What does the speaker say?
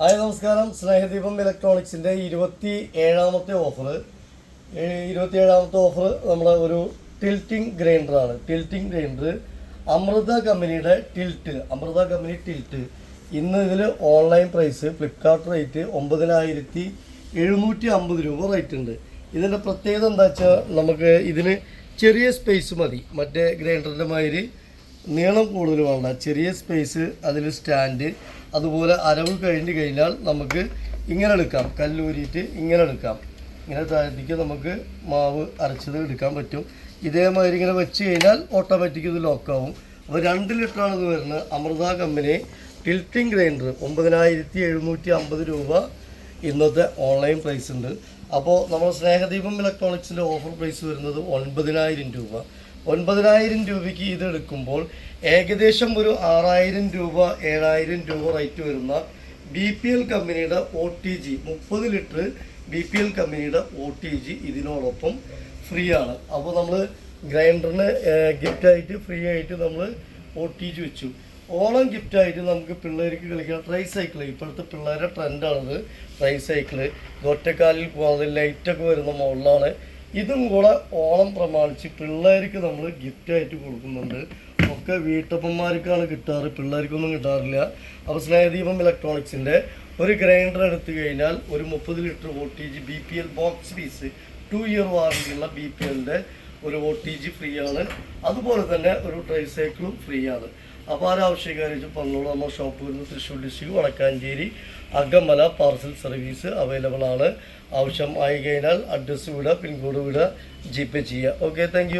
Hi നമസ്കാരം. സ്നേഹദീപം ഇലക്ട്രോണിക്സിന്റെ ഇരുപത്തി ഏഴാമത്തെ ഓഫർ ഇരുപത്തി ഏഴാമത്തെ ഓഫർ നമ്മുടെ ഒരു ടിൽറ്റിംഗ് ഗ്രൈൻഡറാണ്. ടിൽറ്റിംഗ് ഗ്രൈൻഡർ അമൃത കമ്പനിയുടെ ടിൽറ്റ് അമൃത കമ്പനി ടിൽറ്റ്. ഇന്ന് ഇതിൽ ഓൺലൈൻ പ്രൈസ് ഫ്ലിപ്കാർട്ട് റേറ്റ് ഒമ്പതിനായിരത്തി എഴുന്നൂറ്റി അമ്പത് രൂപ റേറ്റ് ഉണ്ട് ഇതിന്റെ പ്രത്യേകത എന്താ വെച്ചാൽ നമുക്ക് ഇതിന് ചെറിയ സ്പേസ് മതി. മറ്റേ ഗ്രൈൻഡറിന്റെ മാതിരി നീളം കൂടുതൽ വേണ്ട ചെറിയ സ്പേസ് അതിൽ സ്റ്റാൻഡ് അതുപോലെ അരവ് കഴിഞ്ഞ് കഴിഞ്ഞാൽ നമുക്ക് ഇങ്ങനെ എടുക്കാം. കല്ലൂരിയിട്ട് ഇങ്ങനെ എടുക്കാം. ഇങ്ങനെ താഴത്തേക്ക് നമുക്ക് മാവ് അരച്ചത് എടുക്കാൻ പറ്റും. ഇതേമാതിരി ഇങ്ങനെ വെച്ച് കഴിഞ്ഞാൽ ഓട്ടോമാറ്റിക് ഇത് ലോക്കാവും അപ്പോൾ രണ്ട് ലിറ്ററാണ് ഇത് വരുന്നത്. അമൃത കമ്പനി ടിൽറ്റിംഗ് ഗ്രൈൻഡർ ഒമ്പതിനായിരത്തി എഴുന്നൂറ്റി അമ്പത് രൂപ ഇന്നത്തെ ഓൺലൈൻ പ്രൈസ് ഉണ്ട്. അപ്പോൾ നമ്മൾ സ്നേഹദീപം ഇലക്ട്രോണിക്സിന്റെ ഓഫർ പ്രൈസ് വരുന്നത് ഒൻപതിനായിരം രൂപ. ഒൻപതിനായിരം രൂപയ്ക്ക് ഇത് എടുക്കുമ്പോൾ ഏകദേശം ഒരു ആറായിരം രൂപ ഏഴായിരം രൂപ റേറ്റ് വരുന്ന ബി പി എൽ കമ്പനിയുടെ ഒ ടി ജി മുപ്പത് ലിറ്റർ ബി പി എൽ കമ്പനിയുടെ ഒ ടി ജി ഇതിനോടൊപ്പം ഫ്രീ ആണ് അപ്പോൾ നമ്മൾ ഗ്രൈൻഡറിന് ഗിഫ്റ്റായിട്ട് ഫ്രീ ആയിട്ട് നമ്മൾ ഒ ടി ജി വെച്ചു. ഓണം ഗിഫ്റ്റായിട്ട് നമുക്ക് പിള്ളേർക്ക് കളിക്കാൻ ട്രൈ സൈക്കിൾ ഇപ്പോഴത്തെ പിള്ളേരുടെ ട്രെൻഡാണത് ട്രൈ സൈക്കിൾ ഒറ്റക്കാലിൽ പോകുന്നത് ലൈറ്റൊക്കെ വരുന്ന മോഡലാണ് ഇതും കൂടെ ഓണം പ്രമാണിച്ച് പിള്ളേർക്ക് നമ്മൾ ഗിഫ്റ്റായിട്ട് കൊടുക്കുന്നുണ്ട്. ഒക്കെ വീട്ടപ്പന്മാർക്കാണ് കിട്ടാറ്. പിള്ളേർക്കൊന്നും കിട്ടാറില്ല. അപ്പോൾ സ്നേഹദീപം ഇലക്ട്രോണിക്സിന്റെ ഒരു ഗ്രൈൻഡർ എടുത്തു കഴിഞ്ഞാൽ ഒരു മുപ്പത് litre O T G B P L box piece two year വാറണ്ടിയുള്ള B P എല്ലിന്റെ ഒരു ഒ ടി ജി ഫ്രീ ആണ്. അതുപോലെ തന്നെ ഒരു ട്രൈ സൈക്കിളും ഫ്രീ ആണ്. അപ്പോൾ ആരാവശ്യക്കാരെ പറഞ്ഞോളൂ നമ്മൾ ഷോപ്പ് വരുന്നത് Thrissur district Vadakkanchery Akamala parcel service available ആണ്. ആവശ്യം ആയി കഴിഞ്ഞാൽ അഡ്രസ്സ് വിടുക പിൻകോഡ് വിടുക ജി പേ ചെയ്യുക. Okay thank